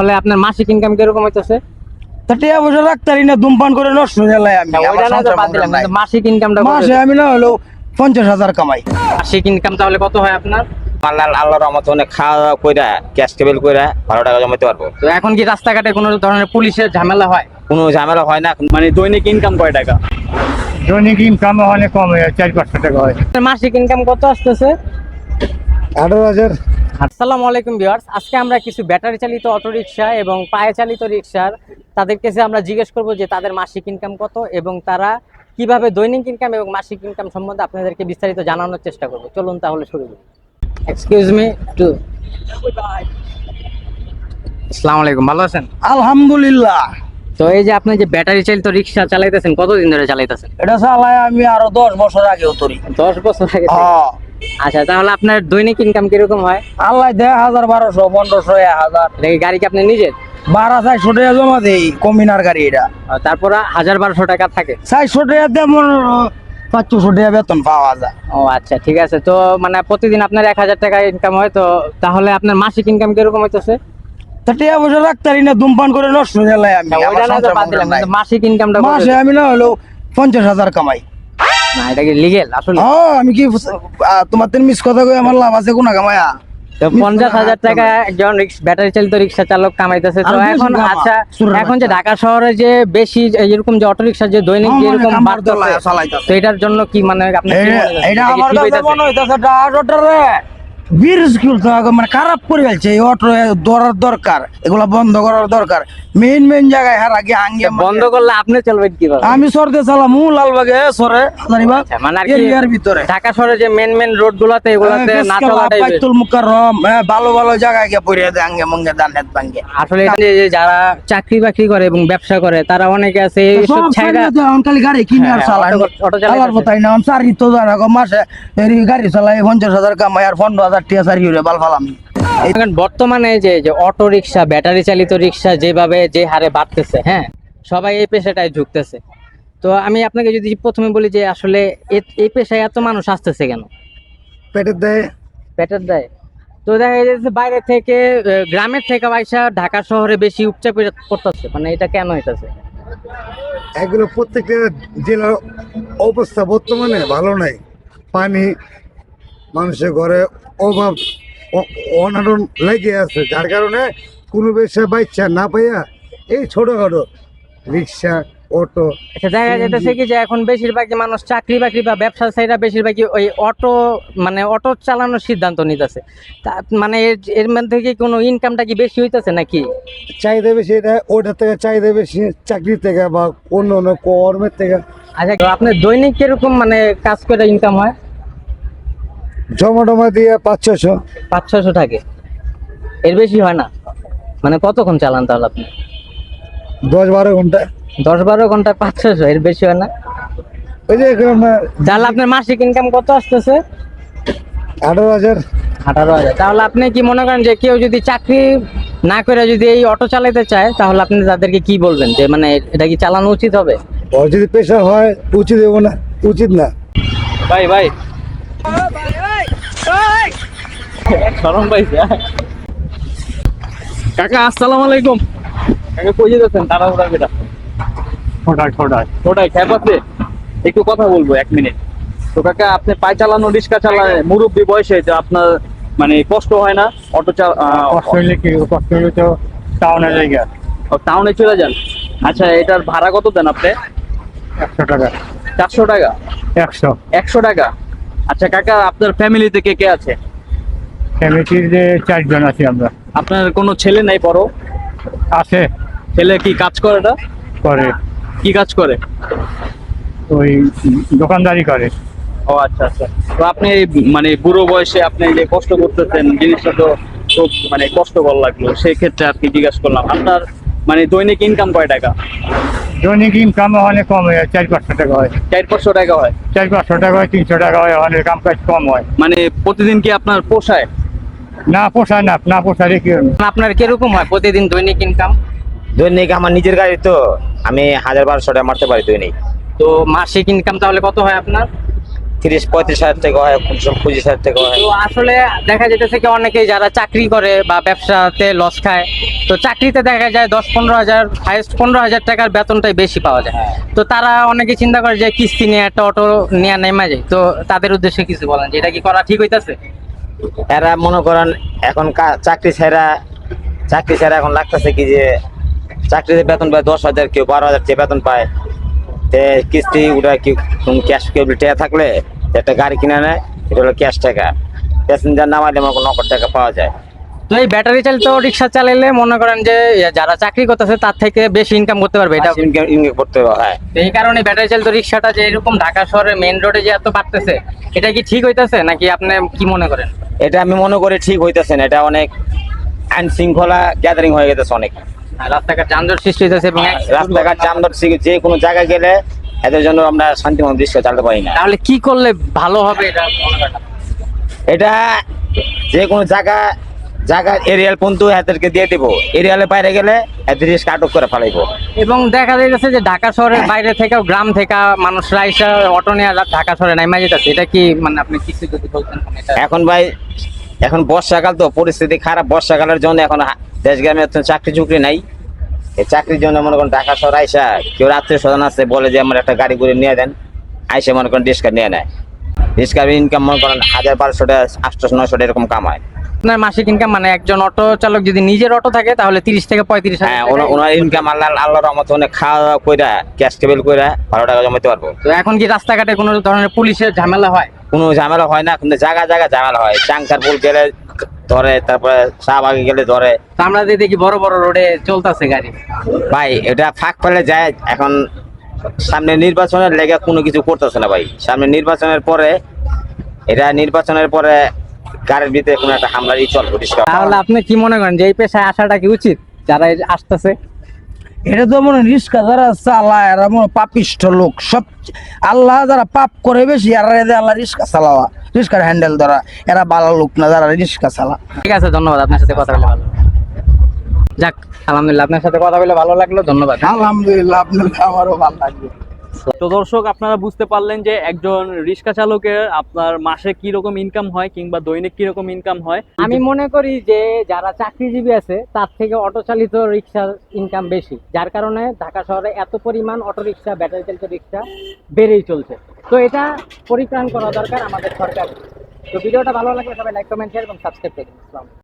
তাহলে আপনার মাসিক ইনকাম কীরকম হইতেছে? তা পয়সা রাখতারি না ধূমপান করে নষ্ট হয়ে যায় আমি আমার ওইটা না তো সংসার বাদ দিলাম নাই। কিন্তু মাসিক ইনকামটা মাসে আমি না হলেও পঞ্চাশ হাজার কামাই। মাসিক ইনকাম তাহলে কত হয় আপনার? আল্লাহ আল্লাহর রহমত অনেক খাওয়া দাওয়া কইরা ক্যাশ টেবিল কইরা বারো টাকা জমাতে পারব। তো এখন কি রাস্তাঘাটে কোনো ধরনের পুলিশের ঝামেলা হয়? কোনো ঝামেলা হয় না মানে দৈনিক ইনকাম কয় টাকা? দৈনিক ইনকাম অনেক কম হয় চার পাঁচশো টাকা হয়। আপনার মাসিক ইনকাম কত আসতেছে? আঠারো হাজার। আসসালামু আলাইকুম ভিউয়ার্স। আজকে আমরা কিছু ব্যাটারি চালিত অটোরিকশা এবং পায়ে চালিত রিকশার তাদের কাছে আমরা জিজ্ঞেস করব যে তাদের মাসিক ইনকাম কত এবং তারা কীভাবে দৈনিক ইনকাম এবং মাসিক ইনকাম সম্বন্ধে আপনাদেরকে বিস্তারিত জানানোর চেষ্টা করব। চলুন তাহলে শুরু করি। এক্সকিউজ মি টু আসসালামু আলাইকুম ভালো আছেন? আলহামদুলিল্লাহ। তো এই যে আপনি যে ব্যাটারি চালিত রিক্সা চালাইতেছেন কতদিন ধরে চালাইতেছেন? এটা চালায় আমি আরও দশ বছর আগে উতরি। দশ বছর আগে। হ্যাঁ। আচ্ছা তাহলে আপনার দৈনিক ইনকাম কীরকম হয়? আল্লাহ দেয় হাজার বারোশো পনেরোশো এক হাজার। গাড়ি কি আপনি নিজের? বারো চারশো টাকা জমা দেই কমিনার গাড়ি এটা। তারপর হাজার বারোশো টাকা থাকে? চারশো টাকা দিয়ে পাঁচশো টাকা বেতন পাওয়া যায়। ও আচ্ছা ঠিক আছে। তো মানে প্রতিদিন আপনার এক হাজার টাকা ইনকাম হয় তো তাহলে আপনার মাসিক ইনকাম কীরকম হইতেছে? তা টিয়া পয়সা রাখতারি না ধূমপান করে নষ্ট হয়ে আমি মাসিক ইনকামটা মাসে আমি না হলেও পঞ্চাশ হাজার কামাই। না এটা কি লিগেল আসলে হ্যাঁ আমি কি তোমার তিন মিস কথা কই আমার লাভ আছে কোনা কামায়া? তো পঞ্চাশ হাজার টাকা একজন ব্যাটারি চালিত রিক্সা চালক কামাইতেছে। তো এখন আচ্ছা এখন যে ঢাকা শহরে যে বেশি এরকম যে অটো রিক্সা যে দৈনিক যেরকম বাড়তেছে তো এটার জন্য কি মানে আপনি কি করেন? এটা এটা আমার কাছে হইতাছে মানে খারাপ করে এই অটো ধরার দরকার এগুলা বন্ধ করার দরকার। মেইন মেইন জায়গায় হার আগে আঙ্গে বন্ধ করলে আপনি চলবেন কীভাবে? আমি সরতে চালাম লালবাগে সরে আচ্ছা, মানে এরিয়ার ভিতরে। ঢাকা শহরে যে মেন মেন রোড গুলাতে এগুলাতে না চলাটাই বাইতুল মুকাররম হ্যাঁ, ভালো ভালো জায়গায় গিয়ে পড়ে দেয় আঙ্গে মঙ্গে দানহেত ভাঙ্গে। আসলে যে যারা চাকরি বাকরি করে এবং ব্যবসা করে তারা অনেকে আছে এইসব সব ছাইরা অনকালি গাড়ি কিনে আর হ্যাঁ, চালায়। অটো- চালাইতেছে। চালার কথাই না চারি তো জানা গো মাসে গাড়ি পঞ্চাশ হাজার কামাই আর পনেরো হাজার টিয়া চারি হইরে বাল ফালাম। বর্তমানে যে যে অটো রিক্সা ব্যাটারি চালিত রিক্সা যেভাবে যে হারে বাড়তেছে হ্যাঁ সবাই এই পেশাটায় ঝুঁকতেছে। তো আমি আপনাকে যদি প্রথমে বলি যে আসলে এ- এই পেশায় এত মানুষ আসতেছে কেন? পেটের দেয়। পেটের দেয়। তো দেখা যাচ্ছে বাইরে থেকে গ্রামের থেকে পয়সা ঢাকা শহরে বেশি উপচা করতেছে মানে এটা কেন হইতেছে? এগুলো প্রত্যেকটা জেলার অবস্থা বর্তমানে ভালো নাই। পানি মানুষের ঘরে অভাব অনাটন লেগে আছে। যার কারণে কোনো ব্যবসা বাচ্চা না পাইয়া এই ছোটখাটো রিক্সা অটো আচ্ছা দেখা যাইতেছে কি যে এখন বেশিরভাগই মানুষ চাকরি বাকরি বা ব্যবসা সাইডা বেশিরভাগই ওই অটো মানে অটো চালানোর সিদ্ধান্ত নিতেছে। তা মানে এর- এর মধ্যে কি কোনো ইনকামটা কি বেশি হইতেছে নাকি? চাহিদা বেশি এটা ওটার থেকে চাহিদা বেশি চাকরির থেকে বা অন্য অন্য কর্মের থেকে। আচ্ছা আপনার দৈনিক কীরকম মানে কাজ করে ইনকাম হয়? জমা টমা দিয়ে পাঁচ ছশো পাঁচ ছশো থাকে। এর বেশি হয় না। মানে কতক্ষণ চালান তাহলে আপনি? দশ বারো ঘণ্টা। দশ বারো ঘণ্টা পাঁচ ছশো এর বেশি হয় না? ওই যে তাহলে আপনার মাসিক ইনকাম কত আসতেছে? আঠারো হাজার। আঠারো হাজার। তাহলে আপনি কি মনে করেন যে কেউ যদি চাকরি না করে যদি এই অটো চালাতে চায় তাহলে আপনি তাদেরকে কি বলবেন? যে মানে এটা কি চালানো উচিত হবে? ওর যদি পেশা হয় উচিত দেবো না উচিত না। ভাই ভাই শরম পাইছে কাকা আসসালামু আলাইকুম। কাকা কই যেতেছেন? তাড়াহুড়া বেটা ছোটায় ছোটায় ওটাই খ্যাপ আছে? একটু কথা বলব এক মিনিট। তো কাকা আপনি পায়ে চালানো রিক্সা চালান মুরব্বী বয়সে তো আপনার মানে কষ্ট হয় না? অটো চা কষ্ট হইলে কি কষ্ট হইলে তো টাউনের জায়গা টাউনে চলে যান? আচ্ছা এটার ভাড়া কত দেন আপনি? একশো টাকা। চারশো টাকা? একশো। একশো টাকা? আচ্ছা কাকা আপনার ফ্যামিলিতে কে কে আছে? ফ্যামিলির যে চারজন আছি আমরা। আপনার কোনো ছেলে নাই বড় আছে। ছেলে কি কাজ করে না করে। কি কাজ করে? ওই দোকানদারি করে। ও আচ্ছা আচ্ছা। তো আপনি মানে বুড়ো বয়সে আপনি যে কষ্ট করতেছেন জিনিসটা তো খুব মানে কষ্টকর লাগল। সেই ক্ষেত্রে আর কি জিজ্ঞাসা করলাম আপনার মানে দৈনিক ইনকাম কয় টাকা? দৈনিক ইনকাম অনেক কম হয় চার পাঁচশো টাকা হয়। চার পাঁচশো টাকা হয়? চার পাঁচশো টাকা হয় তিনশো টাকা হয় অনেক কাম কাজ কম হয়। মানে প্রতিদিন কি আপনার পোষায়? না পোষায় না না পোষায় কি আপনার কীরকম হয় প্রতিদিন দৈনিক ইনকাম দৈনিক আমার নিজের গাড়ি তো আমি হাজার বারোশো টাকা মারতে পারি দৈনিক। তো মাসিক ইনকাম তাহলে কত হয় আপনার? তিরিশ পঁয়ত্রিশ হাজার থেকে হয় পঁচিশ হাজার থেকে হয়। তো আসলে দেখা যেতেছে কি অনেকেই যারা চাকরি করে বা ব্যবসাতে লস খায় তো চাকরিতে দেখা যায় দশ পনেরো হাজার হাইয়েস্ট পনেরো হাজার টাকার বেতনটাই বেশি পাওয়া যায়। তো তারা অনেকে চিন্তা করে যে কিস্তি নিয়ে একটা অটো নিয়ে নেমে যায় তো তাদের উদ্দেশ্যে কিছু বলেন যে এটা কি করা ঠিক হইতাছে? এরা মনে করেন এখন চাকরি ছেড়া চাকরি ছেড়া এখন লাগতেছে কি যে চাকরিতে বেতন পায় দশ হাজার, কেউ বারো হাজার চেয়ে বেতন পায়। তে কিস্তি ওটা কি ক্যাশ কেউ টাকা থাকলে একটা গাড়ি কিনে নেয়, এটা হলো ক্যাশ টাকা। প্যাসেঞ্জার নামাইলে মনে নগদ টাকা পাওয়া যায়। তো এই ব্যাটারি চালিত রিক্সা চালাইলে মনে করেন যে যারা চাকরি করতেছে তার থেকে বেশি ইনকাম করতে পারবে এটা ইনকাম ইনকাম করতে হয়। তো এই কারণে ব্যাটারি চালিত রিক্সাটা যে এরকম ঢাকা শহরের মেইন রোডে যে এত বাড়তেছে এটা কি ঠিক হইতাছে? নাকি আপনি কি মনে করেন? এটা আমি মনে করি ঠিক হইতেছে না এটা অনেক আইন শৃঙ্খলা গ্যাদারিং হয়ে গেছে অনেক। রাস্তাঘাট যানজট সৃষ্টি হইতেছে এবং রাস্তাঘাট জামদর যে কোনো জায়গায় গেলে এদের জন্য আমরা শান্তিময় দৃশ্য চালাতে পারি না। তাহলে কি করলে ভালো হবে এটা এটা যে কোনো জায়গা জায়গা এরিয়াল পর্যন্ত এদেরকে দিয়ে দেবো। এরিয়ালে বাইরে গেলে এদের আটক করে ফেলাইবো। এবং দেখা যাইতেছে যে ঢাকা শহরের বাইরে থেকেও গ্রাম থেকে মানুষরা এসে অটো নিয়ে ঢাকা শহরে নাইমা যেতেছে এটা কি মানে আপনি কিছু যদি বলতেন এখন ভাই এখন বর্ষাকাল তো পরিস্থিতি খারাপ। বর্ষাকালের জন্য এখন দেশ গ্রামে চাকরি চুকরি নাই। এই চাকরির জন্য মনে করেন ঢাকা শহর আইসা কেউ আত্মীয় স্বজন আছে বলে যে আমার একটা গাড়ি করে নিয়ে দেন। আইসা মনে করেন রিক্সা নিয়ে নেয়। রিক্সার ইনকাম মনে করেন হাজার বারোশো টাকা আটশো নয়শো টাকা এরকম কামায়। আপনার মাসিক ইনকাম মানে একজন অটো চালক যদি নিজের অটো থাকে তাহলে তিরিশ থেকে পঁয়ত্রিশ হ্যাঁ ওনার ইনকাম আল্লাহ আল্লাহর রহমতে অনেক খাওয়া দাওয়া কইরা ক্যাশ টেবিল কইরা ভালো টাকা জমাতে পারব। তো এখন কি রাস্তাঘাটে কোনো ধরনের পুলিশের ঝামেলা হয়? কোনো ঝামেলা হয় না কিন্তু জায়গা জায়গা ঝামেলা হয়। চাংসার পুল গেলে ধরে তারপরে শাহবাগে গেলে ধরে। আমরা দেখি বড় বড় রোডে চলতেছে গাড়ি। ভাই এটা ফাঁক পেলে যায় এখন সামনে নির্বাচনের লেগে কোনো কিছু করতেছে না ভাই। সামনে নির্বাচনের পরে এটা নির্বাচনের পরে গাড়ির ভিতরে কোনো একটা হামলারই চল পরিষ্কার তাহলে আপনি কি মনে করেন যে এই পেশায় আসাটা কি উচিত? যারা আসতেছে? এটা তো মনে হয় রিস্কা যারা চালায় এরা মনে পাপিষ্ঠ লোক। সব আল্লাহ যারা পাপ করে বেশি আর এদের আল্লাহ রিস্কা চালাওয়া রিস্কার হ্যান্ডেল ধরা। এরা ভালো লোক না যারা রিস্কা চালা। ঠিক আছে ধন্যবাদ আপনার সাথে কথা বলে ভালো যাক আলহামদুলিল্লাহ আপনার সাথে কথা বলে ভালো লাগল ধন্যবাদ। আলহামদুলিল্লাহ আপনার আমারও ভালো লাগবে তো দর্শক, আপনারা বুঝতে পারলেন যে একজন রিক্সা চালকের আপনার মাসে কি রকম ইনকাম হয় কিংবা দৈনিক কি রকম ইনকাম হয়। আমি মনে করি যে যারা চাকরিজীবী আছে, তার থেকে অটো চালিত রিক্সার ইনকাম বেশি। যার কারণে ঢাকা শহরে এত পরিমাণ অটো রিক্সা ব্যাটারি চালিত রিক্সা বেড়েই চলছে। তো এটা পরিত্রাণ করা দরকার আমাদের সরকার। তো ভিডিওটা ভালো লাগলে সবাই লাইক কমেন্ট শেয়ার এবং সাবস্ক্রাইব করুন আলাইকুম।